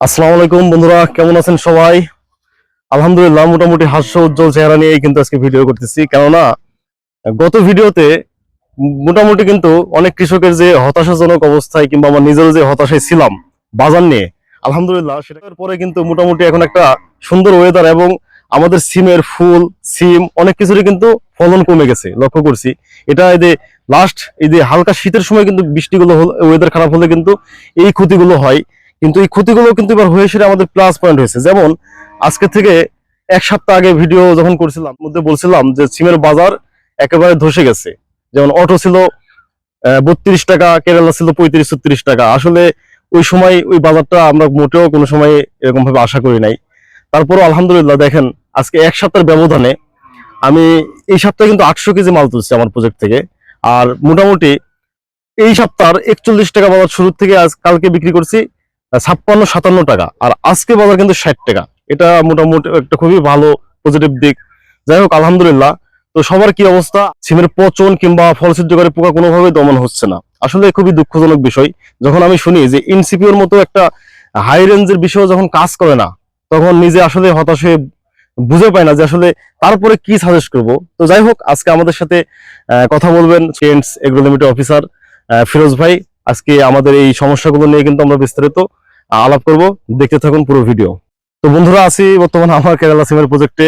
আসসালামু আলাইকুম বন্ধুরা, কেমন আছেন সবাই? আলহামদুলিল্লাহ, মোটামুটি হাস্য উজ্জ্বল চেহারা নিয়েই কিন্তু আজকে ভিডিও করতেছি। কেননা, গত ভিডিওতে মোটামুটি কিন্তু অনেক কৃষকের যে হতাশাজনক অবস্থায় কিংবা আমার নিজেরও যে হতাশায় ছিলাম বাজার নিয়ে, আলহামদুলিল্লাহ সেটার পরে কিন্তু মোটামুটি এখন একটা সুন্দর ওয়েদার এবং আমাদের সিমের ফুল, সিম, অনেক কিছুরই কিন্তু ফলন কমে গেছে, লক্ষ্য করছি। এটা এই যে লাস্ট এই যে হালকা শীতের সময় কিন্তু বৃষ্টিগুলো ওয়েদার খারাপ হলে কিন্তু এই ক্ষতিগুলো হয়। কিন্তু এই ক্ষতিগুলো কিন্তু এবার হয়ে সেটা আমাদের প্লাস পয়েন্ট হয়েছে। যেমন, আজকে থেকে এক সপ্তাহ আগে ভিডিও যখন করছিলাম মধ্যে বলছিলাম যে সিমের বাজার একেবারে ধসে গেছে। যেমন অটো ছিল বত্রিশ টাকা, কেরালা ছিল পঁয়ত্রিশ, ছত্রিশ টাকা। আসলে ওই সময় ওই বাজারটা আমরা মোটেও কোনো সময় এরকম ভাবে আশা করি নাই। তারপরও আলহামদুলিল্লাহ দেখেন, আজকে এক সপ্তাহের ব্যবধানে আমি এই সপ্তাহে কিন্তু আটশো কেজি মাল তুলছি আমার প্রজেক্ট থেকে। আর মোটামুটি এই সপ্তাহের একচল্লিশ টাকা বাজার শুরু থেকে আজ কালকে বিক্রি করছি ছাপ্পান্ন, সাতান্ন টাকা। আর আজকে বাজার কিন্তু ষাট টাকা। এটা মোটামুটি একটা খুবই ভালো পজিটিভ দিক। যাই হোক, আলহামদুলিল্লাহ। তো সবার কি অবস্থা? সিমের পচন কিংবা ফল সিদ্ধকারী পোকা কোনোভাবে দমন হচ্ছে না। আসলে খুবই দুঃখজনক বিষয়। যখন আমি শুনি যে ইনসিপিওর মতো একটা হাই রেঞ্জের বিষয় যখন কাজ করে না, তখন নিজে আসলে হতাশ হয়ে বুঝে পায় না যে আসলে তারপরে কি সাজেস্ট করব। তো যাই হোক, আজকে আমাদের সাথে কথা বলবেন চেন্স এগ্রো অফিসার ফিরোজ ভাই। আজকে আমাদের এই সমস্যাগুলো নিয়ে কিন্তু আমরা বিস্তারিত আলাপ করব। দেখতে থাকুন পুরো ভিডিও। তো বন্ধুরা আছি বর্তমানে আমার কেরালা সিমের প্রজেক্টে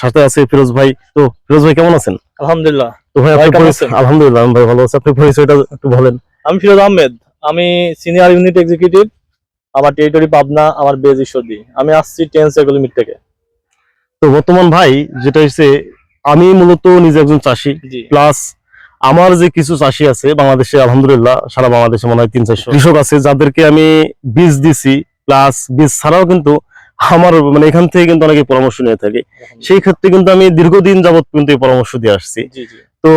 সাথে আছে ফিরোজ ভাই। তো ফিরোজ ভাই কেমন আছেন? আলহামদুলিল্লাহ। তো ভাই আপনি? আলহামদুলিল্লাহ ভাই ভালো আছি। আপনি পরিচয়টা একটু বলেন। আমি ফিরোজ আহমেদ। আমি সিনিয়র ইউনিট এক্সিকিউটিভ আমার টেরিটরি পাবনা আমার বেজ ঈশ্বরদী। আমি আসছি টেন্স এগুলিমিট থেকে। তো বর্তমান ভাই যেটা হচ্ছে আমি মূলত নিজে একজন চাষি প্লাস আমার যে কিছু চাষি আছে বাংলাদেশে আলহামদুলিল্লাহ সারা বাংলাদেশে মনে হয় তিন চারশো কৃষক আছে যাদেরকে আমি বীজ দিছি প্লাস বীজ ছাড়াও কিন্তু আমার মানে এখান থেকে কিন্তু অনেকে পরামর্শ নিয়ে থাকে। সেই ক্ষেত্রে কিন্তু আমি দীর্ঘদিন যাবত কিন্তু এই পরামর্শ দিয়ে আসছি। তো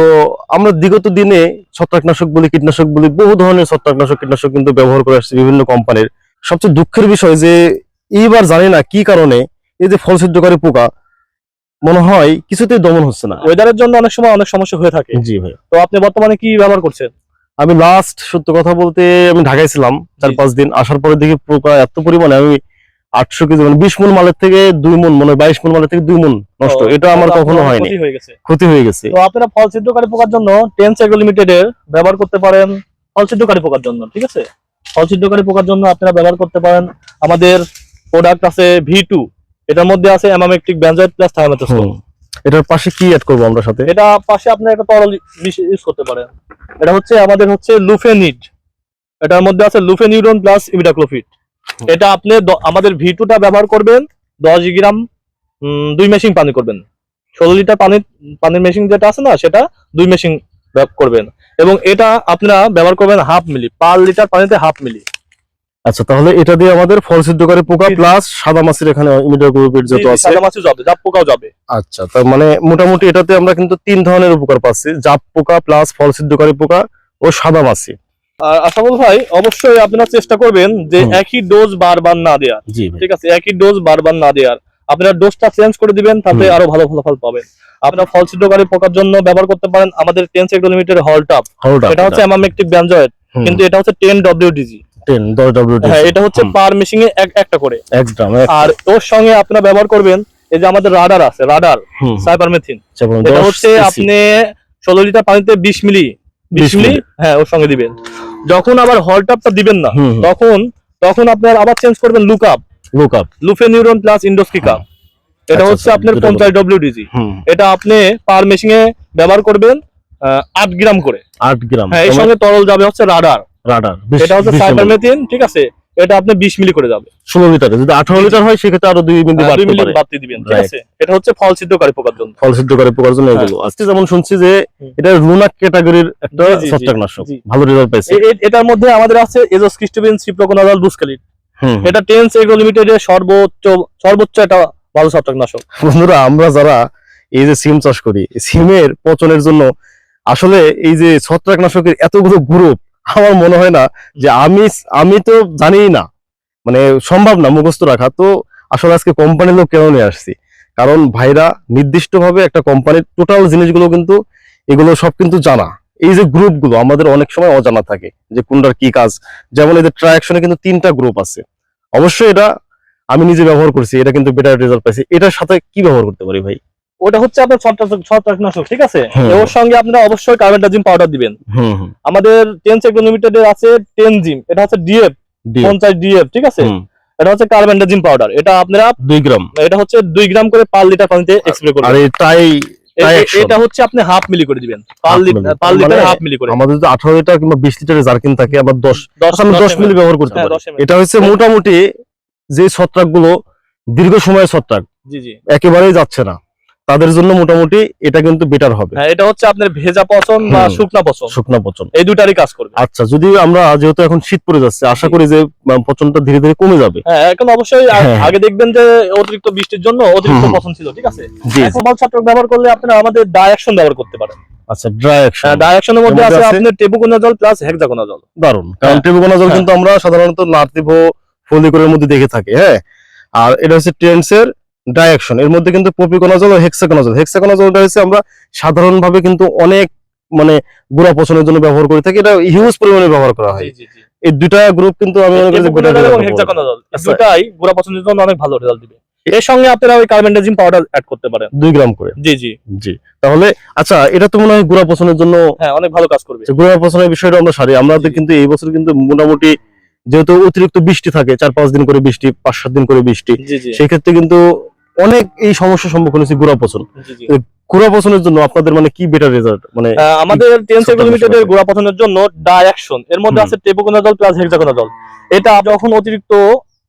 আমরা বিগত দিনে ছত্রাকনাশক বলি কীটনাশক বলি বহু ধরনের ছত্রাকনাশক কীটনাশক কিন্তু ব্যবহার করে আসছি বিভিন্ন কোম্পানির সবচেয়ে দুঃখের বিষয় যে এইবার জানি না কি কারণে এই যে ফল সিদ্ধকারী পোকা মনে হয় কিছুতেই দমন হচ্ছে না। ওয়েদারের জন্য অনেক সময় অনেক সমস্যা হয়ে থাকে। জি ভাই। তো আপনি বর্তমানে কি ব্যবহার করছেন? আমি লাস্ট সত্য কথা বলতে আমি ঢাকায় ছিলাম চার পাঁচ দিন। আসার পরে দেখি পোকা এত পরিমাণে আমি আটশো কেজি মানে বিশ মন মালের থেকে দুই মন মানে বাইশ মন মালের থেকে দুই মন নষ্ট। এটা আমার কখনো হয়নি। ক্ষতি হয়ে গেছে। ক্ষতি হয়ে গেছে। তো আপনারা ফল সিদ্ধকারী পোকার জন্য টেন্স এগ্রো লিমিটেডের ব্যবহার করতে পারেন। ফল সিদ্ধকারী পোকার জন্য ঠিক আছে? ফল সিদ্ধকারী পোকার জন্য আপনারা ব্যবহার করতে পারেন। আমাদের প্রোডাক্ট আছে ভি টু এটার মধ্যে আছে অ্যামামেকটিক বেনজয়েড প্লাস থায়ামেথোস্টোন এটার পাশে কি অ্যাড করব আমরা সাথে? এটা পাশে আপনি একটা তরল ইউজ করতে পারেন। এটা হচ্ছে আমাদের হচ্ছে লুফেনিড। এটার মধ্যে আছে লুফেনিউরন প্লাস ইমিডাক্লোফিট। এটা আপনি আমাদের ভিটুটা ব্যবহার করবেন দশ গ্রাম দুই মেশিন পানি করবেন। ষোলো লিটার পানির পানির মেশিন যেটা আছে না সেটা দুই মেশিন করবেন। এবং এটা আপনারা ব্যবহার করবেন হাফ মিলি পার লিটার পানিতে হাফ মিলি। আচ্ছা তাহলে এটা দিয়ে আমাদের ফল সিদ্ধকারী পোকা প্লাস সাদা মাছের এখানে ইমিডিয়া গ্রুপের যত আছে। সাদা মাছও যাবে জাপ পোকাও যাবে। আচ্ছা তার মানে মোটামুটি এটাতে আমরা কিন্তু তিন ধরনের উপকার পাচ্ছি জাপ পোকা প্লাস ফল সিদ্ধকারী পোকা ও সাদা মাছি। আর আশাবল ভাই অবশ্যই আপনারা চেষ্টা করবেন যে একই ডোজ বারবার না দেওয়া জি ভাই। ঠিক আছে একই ডোজ বারবার না দেওয়ার আপনারা ডোজটা চেঞ্জ করে দিবেন তাতে আরও ভালো ফলাফল পাবেন। আপনারা ফল সিদ্ধকারী পোকার জন্য ব্যবহার করতে পারেন আমাদের টেন সেক্টর লিমিটেড হলটাপ এটা হচ্ছে অ্যামামেকটিক ব্যানজয়েড কিন্তু এটা হচ্ছে টেন ডব্লিউডিজি 10 দশ WD হ্যাঁ এটা হচ্ছে পার মেশিং এ একটা করে। আর ওর সঙ্গে আপনারা ব্যবহার করবেন এই যে আমাদের রাডার আছে রাডার সাইপারমেথিন আচ্ছা, এটা হচ্ছে আপনি ষোলো লিটার পানিতে বিশ মিলি 20 বিশ মিলি। হ্যাঁ ওর সঙ্গে দিবেন। যখন আবার হলটাপটা দিবেন না তখন তখন আপনার আবার চেঞ্জ করবেন lookup look up, lufenuron plus ইন্ডোস্কিকা এটা আচ্ছা, হচ্ছে আচ্ছা, আপনার দুটো পঞ্চাশ ডব্লিউডিজি হুম, এটা আপনি পার মেশিং এ ব্যবহার করবেন আট গ্রাম করে। আট গ্রাম। হ্যাঁ এর সঙ্গে তরল যাবে হচ্ছে রাডার। রাডার এটা হচ্ছে সাইপারমেথিন ঠিক আছে? এটা আপনি বিশ মিলি করে যাবে। ষোলো লিটারে যদি আঠারো লিটার হয় সেক্ষেত্রে আরও দুই হ্যাঁ, বাড়তে মিলি বাড়তি দিবেন ঠিক আছে? এটা হচ্ছে ফল সিদ্ধকারী পোকার জন্য। ফল সিদ্ধকারী পোকার জন্য হ্যাঁ। এগুলো আজকে যেমন শুনছি যে এটা রুনাক ক্যাটাগরির একটা ছত্রাকনাশক। ভালো রেজাল্ট পাইছে। এটার মধ্যে আমাদের আছে এজোস ক্রিস্টোবিন সিপ্রোকোনাজাল বুসকালিট এটা টেন্স এগ্রো লিমিটেডের সর্বোচ্চ সর্বোচ্চ একটা ভালো ছত্রাকনাশক। বন্ধুরা আমরা যারা এই যে সিম চাষ করি সিমের পচনের জন্য আসলে এই যে ছত্রাকনাশকের এতগুলো গ্রুপ আমার মনে হয় না যে আমি আমি তো জানিই না। মানে সম্ভব না মুখস্থ রাখা। তো আসলে আজকে কোম্পানির লোক কেন নিয়ে আসছি? কারণ ভাইরা নির্দিষ্টভাবে একটা কোম্পানির টোটাল জিনিসগুলো কিন্তু এগুলো সব কিন্তু জানা। এই যে গ্রুপগুলো আমাদের অনেক সময় অজানা থাকে যে কোনটার কি কাজ। যেমন এদের ট্রায়াকশনে কিন্তু তিনটা গ্রুপ আছে। অবশ্যই এটা আমি নিজে ব্যবহার করছি, এটা কিন্তু বেটার রেজাল্ট পাইছি। এটার সাথে কি ব্যবহার করতে পারি ভাই? ওটা হচ্ছে আপনার ছত্রাক ছত্রাকনাশক ঠিক আছে। ওর সঙ্গে আপনারা অবশ্যই কার্বেন্টাজিম পাউডার দিবেন। আমাদের টেন সেকেন্ড আছে টেন জিম এটা হচ্ছে ডিএফ পঞ্চাশ ডিএফ ঠিক আছে? এটা হচ্ছে কার্বেন্টাজিম পাউডার এটা আপনারা দুই গ্রাম। এটা হচ্ছে দুই গ্রাম করে পার লিটার পানিতে স্প্রে আর করবেন এই তাই এটা হচ্ছে আপনি হাফ মিলি করে দিবেন। Per litre per litre half ml করে। আমাদের যদি আঠারো লিটার কিংবা বিশ লিটারের জার্কিন থাকে আবার দশ দশ আমি দশ দশ মিলি ব্যবহার করতে হ্যাঁ, পারি। এটা হচ্ছে মোটামুটি যে ছত্রাকগুলো দীর্ঘ সময় ছত্রাক জি জি। একেবারেই যাচ্ছে না। তাদের জন্য মোটামুটি এটা কিন্তু বেটার হবে। হ্যাঁ এটা হচ্ছে আপনার ভেজা পচন বা। শুকনা পচন। শুকনা পচন। এই দুটারই কাজ করবে। আচ্ছা যদি আমরা যেহেতু এখন শীত পড়ে যাচ্ছে আশা করি যে পচনটা ধীরে ধীরে কমে যাবে। হ্যাঁ এখন অবশ্যই হ্যাঁ। আগে দেখবেন যে অতিরিক্ত বৃষ্টির জন্য অতিরিক্ত পচন ছিল ঠিক আছে? এখন বল ছত্রাক ব্যবহার করলে আপনারা আমাদের ডায়াকশন ব্যবহার করতে পারেন। আচ্ছা ড্রাই অ্যাকশন ডায়াকশনের মধ্যে আছে? আপনার টেবুকোনা জল প্লাস দারুণ কারণ হ্যাঁ। টেবুকোনাজল হ্যাঁ। কিন্তু আমরা সাধারণত নার্তিভ ফলিকরের মধ্যে দেখে থাকি হ্যাঁ? আর এটা হচ্ছে টেন্সের ডাইরেকশন এর মধ্যে কিন্তু পপিকোনাজল ও হেক্সাকোনাজল হেক্সাকোনাজলটা হচ্ছে আমরা সাধারণভাবে কিন্তু অনেক মানে গুড়া পচনের জন্য ব্যবহার করে থাকি এটা হিউজ পরিমাণে ব্যবহার করা হয়। এই দুইটা গ্রুপ কিন্তু আমি মনে করি যে টেবুকোনা better জল এবং result হেক্সাকোনা পাবো। জল এই আচ্ছা। দুটাই গুড়া পছন্দের জন্য অনেক ভালো রেজাল্ট দিবে। এর সঙ্গে আপনারা ওই কার্বেন্ডাজিম পাউডার অ্যাড করতে পারেন। দুই গ্রাম করে। জি জি। জি। তাহলে আচ্ছা এটা তো মনে হয় গুড়া পচনের জন্য হ্যাঁ অনেক ভালো কাজ করবে। গুড়া পচনের বিষয়টা আমরা সারি। আমাদের। কিন্তু এই বছর কিন্তু মোটামুটি যেহেতু অতিরিক্ত বৃষ্টি থাকে চার পাঁচ দিন করে বৃষ্টি পাঁচ সাত দিন করে বৃষ্টি সেই ক্ষেত্রে কিন্তু অনেক এই সমস্যার সম্মুখীন হয়েছে গুড়া পচন। জি পচনের জন্য আপনাদের মানে কি বেটার রেজাল্ট মানে আমাদের টেন বিষয়। গুড়া পছন্দের জন্য ডায়াকশন এর মধ্যে আছে টেবুকোনা জল প্লাস হেক্সাকোনা জল। এটা যখন অতিরিক্ত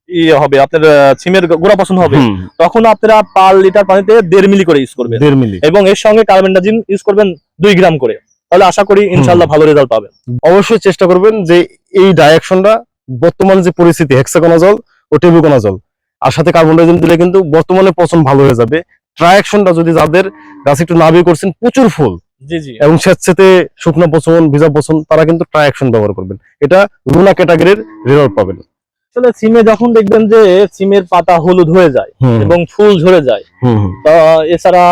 ইয়ে হবে আপনার সিমের গুড়া পছন্দ হবে তখন আপনারা পার লিটার পানিতে দেড় মিলি করে ইউজ করবেন। দেড় মিলি। এবং এর সঙ্গে কার্বেন্ডাজিম ইউজ করবেন দুই গ্রাম করে। তাহলে আশা করি ইনশাল্লাহ ভালো রেজাল্ট পাবেন। অবশ্যই চেষ্টা করবেন যে এই ডাইরেকশনটা বর্তমান যে পরিস্থিতি হেক্সাকোনাজল ও টেবুকোনাজল আর সাথে কার্বন ডাইঅক্সাইড দিলে কিন্তু বর্তমানে পচন ভালো হয়ে যাবে। ট্রায়াকশনটা যদি যাদের গাছ একটু নাবি করছেন প্রচুর ফুল। এবং স্বেচ্ছেতে শুকনো পচন ভিজা পচন তারা কিন্তু ট্রায়াকশন ব্যবহার করবেন। এটা লুনা ক্যাটাগরির রেজাল্ট পাবেন। আসলে সিমে যখন দেখবেন যে সিমের পাতা হলুদ হয়ে যায় এবং ফুল ঝরে যায় এছাড়া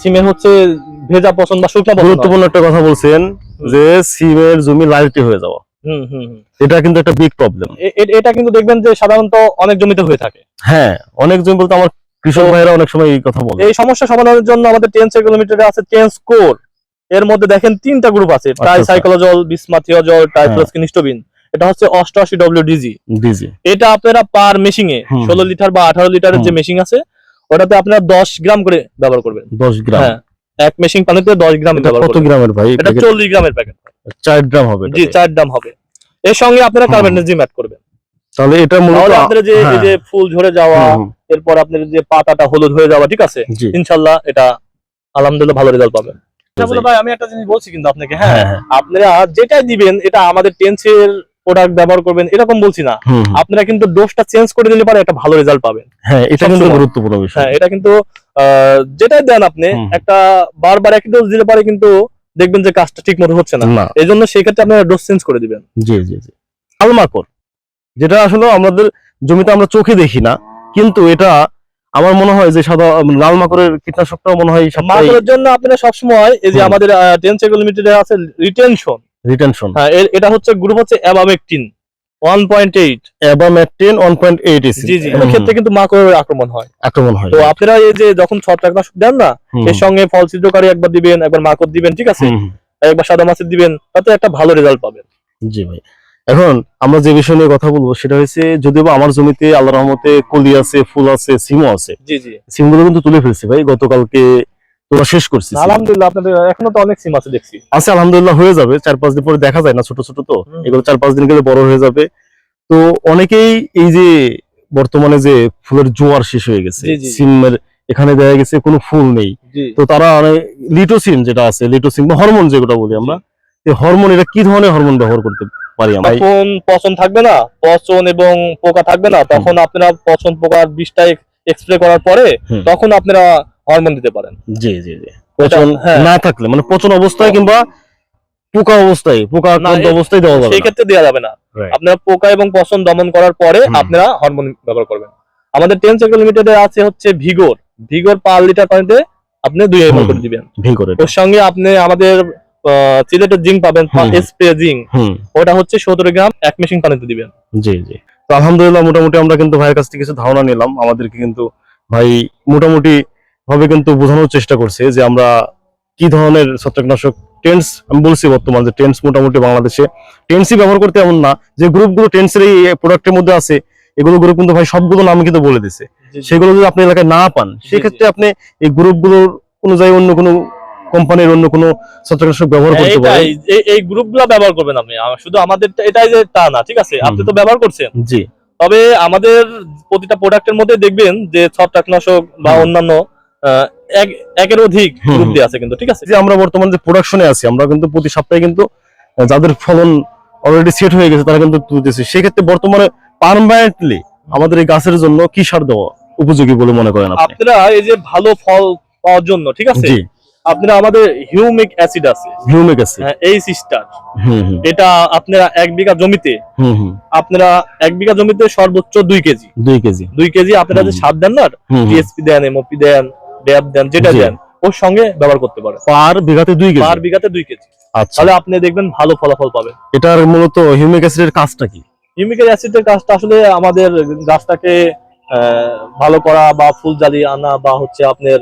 সিমের হচ্ছে ভেজা পছন্দ বা শুকনা গুরুত্বপূর্ণ একটা কথা বলছেন যে সিমের জমি লাইটি হয়ে যাওয়া। এটা কিন্তু একটা বিগ প্রবলেম এটা কিন্তু দেখবেন যে সাধারণত অনেক জমিতে হয়ে থাকে। হ্যাঁ অনেক জমি বলতে আমার কৃষক ভাইরা অনেক সময় এই কথা বলে। এই সমস্যা সমাধানের জন্য আমাদের টেন কিলোমিটারে আছে টেন স্কোর এর মধ্যে দেখেন তিনটা গ্রুপ আছে আচ্ছা। সাইকোলজল বিসমাথিওজল। ট্রাইফ্লোসকিনিস্টোবিন এটা হচ্ছে অষ্টআশি ডব্লিউডিজি ডিজি এটা আপনারা পার মেশিং এ ষোলো লিটার বা আঠারো লিটারের যে। মেশিং আছে ওটাতে আপনারা দশ গ্রাম করে ব্যবহার করবেন। দশ গ্রাম। হ্যাঁ এক মেশিং পানিতে দশ গ্রাম ব্যবহার কত গ্রামের ভাই? এটা চল্লিশ গ্রামের প্যাকেট চার গ্রাম হবে জি চার গ্রাম হবে। এর সঙ্গে আপনারা অ্যাড করবেন। তাহলে এটা মূলত যে এই হ্যাঁ। যে ফুল ঝরে যাওয়া এরপর আপনার যে পাতাটা হলুদ হয়ে যাওয়া ঠিক আছে? জি। ইনশাল্লাহ এটা আলহামদুলিল্লাহ ভালো রেজাল্ট পাবেন। ভাই আমি একটা জিনিস বলছি কিন্তু আপনাকে হ্যাঁ? হ্যাঁ আপনারা যেটাই দিবেন এটা আমাদের টেন্সের প্রোডাক্ট ব্যবহার করবেন এরকম বলছি না। আপনারা কিন্তু ডোজটা চেঞ্জ করে দিলে পারে একটা ভালো রেজাল্ট পাবেন। হ্যাঁ এটা কিন্তু গুরুত্বপূর্ণ বিষয়। হ্যাঁ এটা কিন্তু আহ, যেটাই দেন আপনি একটা বারবার একই ডোজ দিলে পারে কিন্তু দেখবেন যে কাজটা ঠিক মতো হচ্ছে না। এই জন্য সেই ক্ষেত্রে আপনারা ডোজ চেঞ্জ করে দিবেন। জি জি জি। আলমাকড় যেটা আসলে আমাদের জমিতে আমরা চোখে দেখি না কিন্তু এটা আমার মনে হয় যে সাদা লাল মাকড়ের কীটনাশকটাও মনে হয় মাকড়ের জন্য আপনারা সবসময় এই যে আমাদের টেন সেকেন্ড লিমিটেড আছে রিটেনশন রিটেনশন হ্যাঁ এটা হচ্ছে গ্রুপ হচ্ছে অ্যাবামেকটিন কিন্তু আক্রমণ হয়। আক্রমণ হয়। তো আপনারা এই যে যখন দেন না এর সঙ্গে ফল ছিদ্রকারী একবার দিবেন একবার মাকড় দিবেন ঠিক আছে? একবার সাদা মাছের দিবেন তাতে একটা ভালো রেজাল্ট পাবেন। জি ভাই। এখন আমরা যে বিষয় নিয়ে কথা বলব সেটা হচ্ছে যদিও আমার জমিতে আল্লাহ রহমতে কলি আছে ফুল আছে সিমও আছে জি জি। সিমগুলো কিন্তু তুলে ফেলছি ভাই। গতকালকে তোলা শেষ আলহামদুলিল্লাহ আপনাদের এখনও তো অনেক সিম আছে দেখছি। আছে আলহামদুলিল্লাহ হয়ে যাবে। চার পাঁচ দিন পরে দেখা যায় না ছোট ছোট তো। এগুলো চার পাঁচ দিন গেলে বড় হয়ে যাবে। তো অনেকেই এই যে বর্তমানে যে ফুলের জোয়ার শেষ হয়ে গেছে। সিমের এখানে দেখা গেছে কোনো ফুল নেই। তো তারা লিটোসিন যেটা আছে লিটোসিন বা হরমোন যেটা বলি আমরা এই হরমোন এটা কি ধরনের হরমোন ব্যবহার করতে পারি আমরা? পচন থাকবে না পচন এবং পোকা থাকবে না। তখন আপনারা পচন পোকার বিষটা এক্সপ্রে করার পরে তখন আপনারা হরমোন দিতে পারেন। জি জি জি। পচন হ্যাঁ। না থাকলে মানে পচন অবস্থায় কিংবা পোকা অবস্থায় পোকা আক্রান্ত অবস্থায় দেওয়া যাবে সেই ক্ষেত্রে দেওয়া যাবে না। আপনারা পোকা এবং পচন দমন করার পরে আপনারা হরমোন ব্যবহার করবেন। আমাদের টেন সেকেন্ড লিমিটেডে আছে হচ্ছে ভিগোর ভিগোর পার লিটার পানিতে আপনি দুই এমএল করে দিবেন। ভি করে ওর সঙ্গে আপনি আমাদের সিলেটের জিঙ্ক পাবেন। স্প্রে জিঙ্ক ওটা হচ্ছে সতেরো গ্রাম এক মেশিন পানিতে দিবেন। জি জি। তো আলহামদুলিল্লাহ মোটামুটি আমরা কিন্তু ভাইয়ের কাছ থেকে কিছু ধারণা নিলাম। আমাদেরকে কিন্তু ভাই মোটামুটি ভাবে কিন্তু বোঝানোর চেষ্টা করছে যে আমরা কি ধরনের ছত্রাকনাশক টেন্স আমি বলছি বর্তমান যে টেন্স মোটামুটি বাংলাদেশে। টেন্সই ব্যবহার করতে এমন না যে গ্রুপগুলো টেন্সের এই প্রোডাক্টের মধ্যে আছে এগুলো গ্রুপ কিন্তু ভাই সবগুলো নাম কিন্তু বলে দিছে। সেগুলো যদি আপনি এলাকায় না পান সেক্ষেত্রে আপনি এই গ্রুপগুলোর অনুযায়ী অন্য কোনো কোম্পানির অন্য কোনো ছত্রাকনাশক ব্যবহার করতে পারেন। এই- এই গ্রুপগুলো ব্যবহার করবেন আপনি। শুধু আমাদের এটাই যে তা না ঠিক আছে? আপনি তো ব্যবহার করছেন। জি। তবে আমাদের প্রতিটা প্রোডাক্টের মধ্যে দেখবেন যে ছত্রাকনাশক বা অন্যান্য একের অধিক গ্রুপ দিয়ে আছে কিন্তু ঠিক আছে? যে আমরা বর্তমান যে প্রোডাকশনে আছি আমরা কিন্তু প্রতি সপ্তাহে কিন্তু যাদের ফলন অলরেডি সেট হয়ে গেছে তারা কিন্তু তুলতেছে। সেক্ষেত্রে বর্তমানে পারমানেন্টলি আমাদের এই গাছের জন্য কি সার দেওয়া উপযোগী বলে মনে করেন আপনারা এই যে ভালো ফল পাওয়ার জন্য ঠিক আছে? আপনারা আমাদের হিউমিক অ্যাসিড আছে। হিউমিক অ্যাসিড এই সিস্টার। হুম হুম। এটা আপনারা এক বিঘা জমিতে হুম হুম। আপনারা এক বিঘা জমিতে সর্বোচ্চ দুই কেজি। দুই কেজি। দুই কেজি আপনারা যে সার দেন না। টিএসপি দেন এমওপি দেন ড্যাব দেন যেটা দেন ওর সঙ্গে ব্যবহার করতে পারে পার বিঘাতে দুই কেজি? পার বিঘাতে দুই কেজি। আচ্ছা। তাহলে আপনি দেখবেন ভালো ফলাফল পাবেন। এটার মূলত হিউমিক অ্যাসিডের কাজটা কি? হিউমিক অ্যাসিডের কাজটা আসলে আমাদের গাছটাকে ভালো করা বা ফুল জ্বালিয়ে আনা বা হচ্ছে আপনার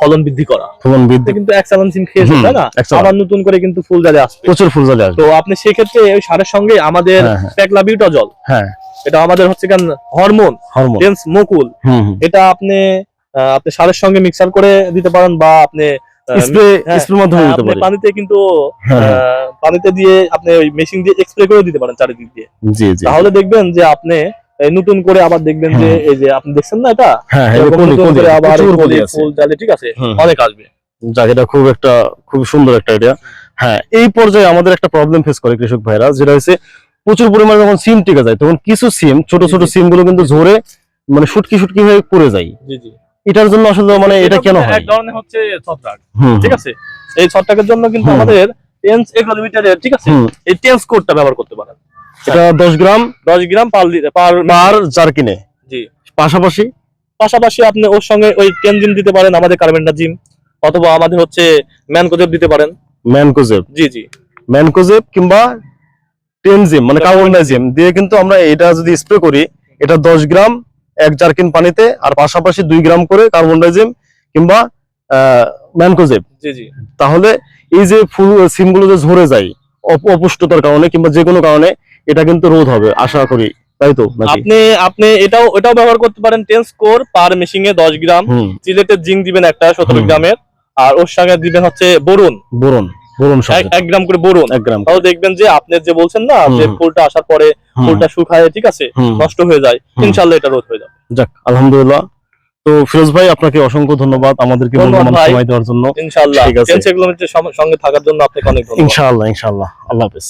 ফলন বৃদ্ধি করা। ফলন বৃদ্ধি। কিন্তু এক্সালানসিন খেয়েছেন হুম, তাই না। আবার নতুন করে কিন্তু ফুল জ্বালিয়ে আসবে। প্রচুর ফুল জ্বালিয়ে আসবে। তো আপনি সেক্ষেত্রে ওই সারের সঙ্গে আমাদের হ্যাঁ হ্যাঁ। প্যাকলাবিউটা জল। হ্যাঁ। এটা আমাদের হচ্ছে কেন হরমোন হরমোন মুকুল। এটা আপনি আপনি সারের সঙ্গে মিক্সার করে দিতে পারেন বা আপনি স্প্রে হ্যাঁ, মাধ্যমে হ্যাঁ, দিতে পানিতে কিন্তু হ্যাঁ পানিতে দিয়ে আপনি ওই মেশিন দিয়ে স্প্রে করে দিতে পারেন চারিদিক দিয়ে। জি জি। তাহলে দেখবেন যে আপনি নতুন করে আবার দেখবেন যে এই যে আপনি দেখছেন না এটা? হ্যাঁ আবার ফুল জ্বালে ঠিক আছে? অনেক আসবে। যাক এটা খুব একটা খুব সুন্দর একটা আইডিয়া হ্যাঁ এই পর্যায়ে আমাদের একটা প্রবলেম ফেস করে কৃষক ভাইরা যেটা হচ্ছে প্রচুর পরিমাণে যখন সিম টিকে যায় তখন কিছু সিম ছোট ছোট। সিমগুলো কিন্তু ঝরে মানে শুটকি শুটকি হয়ে পড়ে যায়। এটার জন্য আসলে মানে এটা কেন হয়? এক ধরনের হচ্ছে ছত্রাক ঠিক আছে? এই ছত্রাকের জন্য কিন্তু আমাদের টেন্স এগ্রোলিমিটারের ঠিক আছে? এই টেন্স কোডটা ব্যবহার করতে পারেন। এটা দশ গ্রাম দশ গ্রাম পার পার পার জারকিনে। জি। পাশাপাশি? পাশাপাশি আপনি ওর সঙ্গে ওই টেনজিম দিতে পারেন আমাদের কার্বেন্ডাজিম অথবা আমাদের হচ্ছে ম্যানকোজেব দিতে পারেন। ম্যানকোজেব জি জি। ম্যানকোজেব কিংবা টেনজিম মানে কার্বনডাইজিম দিয়ে কিন্তু আমরা এটা যদি স্প্রে করি এটা দশ গ্রাম এক জারকিন পানিতে আর পাশাপাশি দুই গ্রাম করে কার্বনডাইজিম কিংবা ম্যানকোজেব। জি জি। তাহলে এই যে ফুল সিমগুলো যে ঝরে যায় অপ- অপুষ্টতার কারণে কিংবা যে কোনো কারণে এটা কিন্তু রোধ হবে আশা করি। তাই তো আপনি আপনি এটাও এটাও ব্যবহার করতে পারেন টেন স্কোর পার মেশিং এ দশ গ্রাম। হুম। জিঙ্ক দিবেন একটা সতেরো গ্রামের। আর ওর সঙ্গে দিবেন হচ্ছে বোরন। বোরন। বোরন এক- গ্রাম করে বোরন এক গ্রাম দেখবেন যে আপনি যে বলছেন না যে ফুলটা আসার পরে ফুলটা শুকায় ঠিক আছে? নষ্ট হয়ে যায়। ইনশাল্লাহ এটা রোধ হয়ে যাবে। যাক আলহামদুলিল্লাহ। তো ফিরোজ ভাই আপনাকে অসংখ্য ধন্যবাদ আমাদেরকে মূল্যবান সময় দেওয়ার জন্য। ইনশাল্লাহ ঠিক আছে। সঙ্গে থাকার জন্য আপনাকে অনেক ধন্যবাদ। ইনশাআল্লাহ ইনশাআল্লাহ। আল্লাহ হাফেজ।